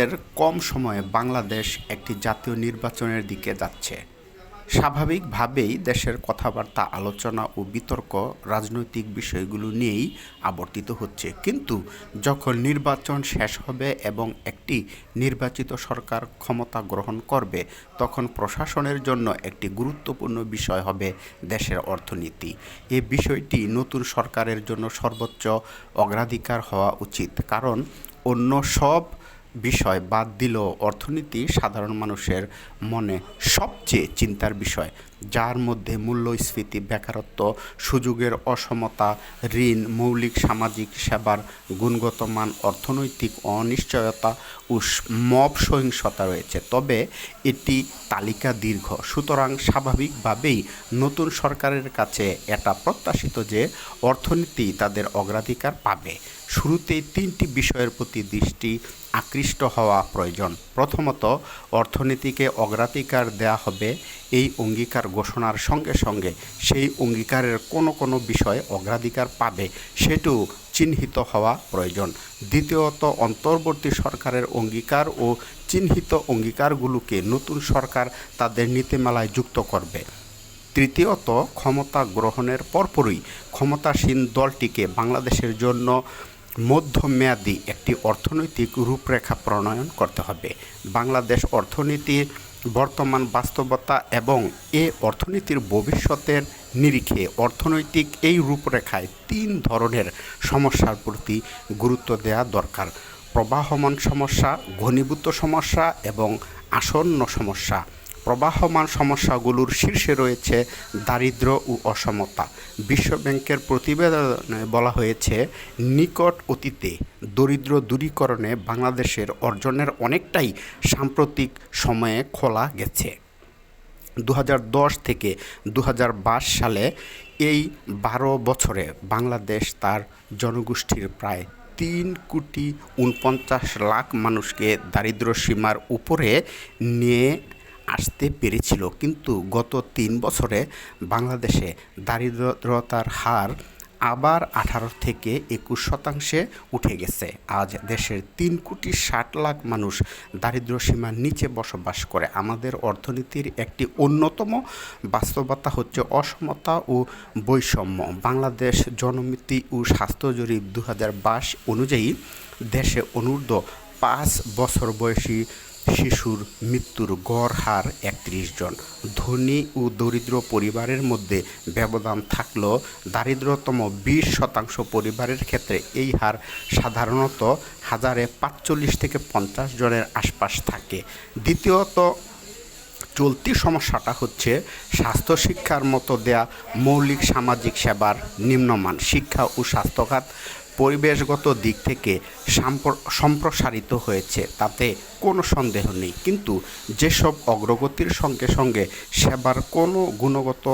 এর কম সময়ে বাংলাদেশ একটি জাতীয় নির্বাচনের দিকে যাচ্ছে। স্বাভাবিকভাবেই দেশের কথাবার্তা, আলোচনা ও বিতর্ক রাজনৈতিক বিষয়গুলো নিয়েই আবর্তিত হচ্ছে। কিন্তু যখন নির্বাচন শেষ হবে এবং একটি নির্বাচিত সরকার ক্ষমতা গ্রহণ করবে, তখন প্রশাসনের জন্য একটি গুরুত্বপূর্ণ বিষয় হবে দেশের অর্থনীতি। এ বিষয়টি নতুন সরকারের জন্য সর্বোচ্চ অগ্রাধিকার হওয়া উচিত। কারণ অন্য সব বিষয় বাদ দিলেও অর্থনীতি সাধারণ মানুষের মনে সবচেয়ে চিন্তার বিষয়। যার মধ্যে মূল্যস্ফীতি, বেকারত্ব, সুযোগের অসমতা, ঋণ, মৌলিক সামাজিক সেবার গুণগত মান, অর্থনৈতিক অনিশ্চয়তা ও মব সহিংসতা রয়েছে। তবে এটি তালিকা দীর্ঘ। সুতরাং স্বাভাবিকভাবেই নতুন সরকারের কাছে এটা প্রত্যাশিত যে অর্থনীতি তাদের অগ্রাধিকার পাবে। শুরুতেই তিনটি বিষয়ের প্রতি দৃষ্টি আকৃষ্ট হওয়া প্রয়োজন। প্রথমত, অর্থনীতিকে অগ্রাধিকার দেয়া হবে এই অঙ্গীকার ঘোষণার সঙ্গে সঙ্গে সেই অঙ্গীকারের কোনো কোনো বিষয় অগ্রাধিকার পাবে সেটিও চিহ্নিত হওয়া প্রয়োজন। দ্বিতীয়ত, অন্তর্বর্তী সরকারের অঙ্গীকার ও চিহ্নিত অঙ্গীকারগুলোকে নতুন সরকার তাদের নীতিমালায় যুক্ত করবে। তৃতীয়ত, ক্ষমতা গ্রহণের পরপরই ক্ষমতাসীন দলটিকে বাংলাদেশের জন্য মধ্যমেয়াদী একটি অর্থনৈতিক রূপরেখা প্রণয়ন করতে হবে। বাংলাদেশ অর্থনীতির বর্তমান বাস্তবতা এবং এ অর্থনীতির ভবিষ্যতের নিরিখে অর্থনৈতিক এই রূপরেখায় তিন ধরনের সমস্যার প্রতি গুরুত্ব দেওয়া দরকার। প্রবাহমান সমস্যা, ঘনীভূত সমস্যা এবং আসন্ন সমস্যা। প্রবাহমান সমস্যাগুলোর শীর্ষে রয়েছে দারিদ্র্য ও অসমতা। বিশ্বব্যাংকের প্রতিবেদনে বলা হয়েছে, নিকট অতীতে দরিদ্র দূরীকরণে বাংলাদেশের অর্জনের অনেকটাই সাম্প্রতিক সময়ে খোলা গেছে। দু হাজার দশ থেকে দু হাজার বাইশ সালে এই বারো বছরে বাংলাদেশ তার জনগোষ্ঠীর প্রায় তিন কোটি উনপঞ্চাশ লাখ মানুষকে দারিদ্র্য সীমার উপরে নিয়ে আসতে পেরেছিল। কিন্তু গত তিন বছরে বাংলাদেশে দারিদ্রতার হার আবার আঠারো থেকে একুশ শতাংশে উঠে গেছে। আজ দেশের তিন কোটি ষাট লাখ মানুষ দারিদ্র্য সীমার নিচে বসবাস করে। আমাদের অর্থনীতির একটি অন্যতম বাস্তবতা হচ্ছে অসমতা ও বৈষম্য। বাংলাদেশ জনমিতি ও স্বাস্থ্য জরিপ দু হাজার বাইশ অনুযায়ী দেশে অনূর্ধ্ব পাঁচ বছর বয়সী শিশুর মৃত্যুর গড় হার একত্রিশ জন। ধনী ও দরিদ্র পরিবারের মধ্যে ব্যবধান থাকলেও দারিদ্রতম বিশ শতাংশ পরিবারের ক্ষেত্রে এই হার সাধারণত হাজারে পাঁচচল্লিশ থেকে পঞ্চাশ জনের আশপাশ থাকে। দ্বিতীয়ত, চলতি সমস্যাটা হচ্ছে স্বাস্থ্য শিক্ষার মতো দেয়া মৌলিক সামাজিক সেবার নিম্নমান শিক্ষা ও স্বাস্থ্যখাত পরিবেশগত দিক থেকে সাম্প্র- সম্প্রসারিত হয়েছে। তাতে কোনো সন্দেহ নেই। কিন্তু যেসব অগ্রগতির সঙ্গে সঙ্গে সেবার কোনো গুণগত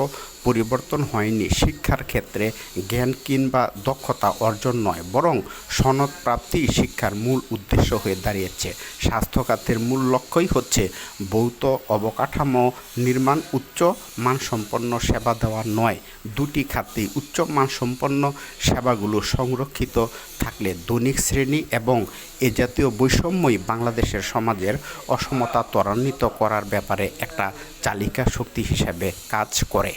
পরিবর্তন হয়নি, শিক্ষার ক্ষেত্রে জ্ঞান কিংবা দক্ষতা অর্জন নয়, বরং সনদ প্রাপ্তি শিক্ষার মূল উদ্দেশ্য হয়ে দাঁড়িয়েছে। স্বাস্থ্য খাতের মূল লক্ষ্যই হচ্ছে ভৌত অবকাঠামো নির্মাণ, উচ্চ মানসম্পন্ন সেবা দেওয়া নয়। দুটি খাতেই উচ্চ মানসম্পন্ন সেবাগুলো সংরক্ষিত থাকলে দৈনিক শ্রেণি এবং এ জাতীয় বৈষম্যই বাংলাদেশের সমাজের অসমতা ত্বরান্বিত করার ব্যাপারে একটা চালিকা শক্তি হিসেবে কাজ করে।